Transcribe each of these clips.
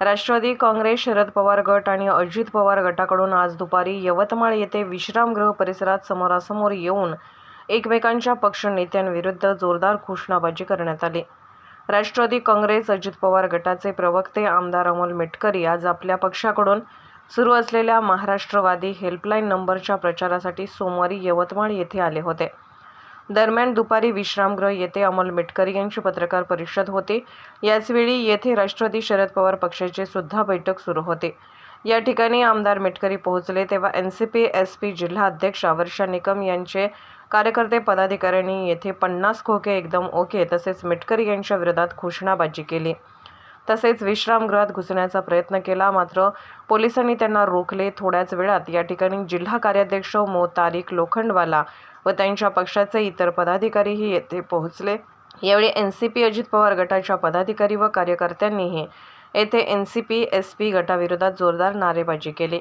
राष्ट्रवादी काँग्रेस शरद पवार गट आणि अजित पवार गटाकडून आज दुपारी यवतमाळ येथे विश्रामगृह परिसरात समोरासमोर येऊन एकमेकांच्या पक्ष नेत्यांविरुद्ध जोरदार घोषणाबाजी करण्यात आली. राष्ट्रवादी काँग्रेस अजित पवार गटाचे प्रवक्ते आमदार अमोल मेटकरी आज आपल्या पक्षाकडून सुरू असलेल्या महाराष्ट्रवादी हेल्पलाईन नंबरच्या प्रचारासाठी सोमवारी यवतमाळ येथे आले होते. दरम्यान दुपारी विश्रामगृह येथे अमोल मेटकरी यांची पत्रकार परिषद होते. याचवेळी येथे राष्ट्रवादी शरद पवार पक्षाची सुद्धा बैठक सुरू होते. या ठिकाणी आमदार मेटकरी पोहोचले तेव्हा N C P S P जिल्हा अध्यक्ष वर्षा निकम यांचे कार्यकर्ते पदाधिकाऱ्यांनी येथे पन्नास खोके एकदम ओके तसेच मेटकरी यांच्या विरोधात घोषणाबाजी केली. तसेच विश्रामगृहात घुसण्याचा प्रयत्न केला. मात्र पोलिसांनी त्यांना रोखले. थोड्याच वेळात या ठिकाणी जिल्हा कार्याध्यक्ष मो. तारिक लोखंडवाला व त्यांच्या पक्षाचे इतर पदाधिकारीही येथे पोहोचले. यावेळी N C P Ajit Pawar गटाच्या पदाधिकारी व कार्यकर्त्यांनीही येथे N C P S P गटाविरोधात जोरदार नारेबाजी केली.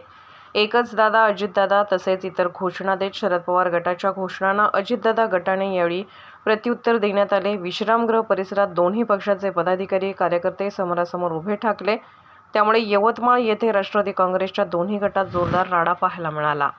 एकच दादा अजितदादा तसेच इतर घोषणा देत शरद पवार गटाच्या घोषणांना अजितदादा गटाने यावेळी प्रत्युत्तर देण्यात आले. विश्रामगृह परिसरात दोन्ही पक्षाचे पदाधिकारी कार्यकर्ते समोरासमोर उभे ठाकले. त्यामुळे यवतमाळ येथे राष्ट्रवादी काँग्रेसच्या दोन्ही गटात जोरदार राडा पाहायला मिळाला.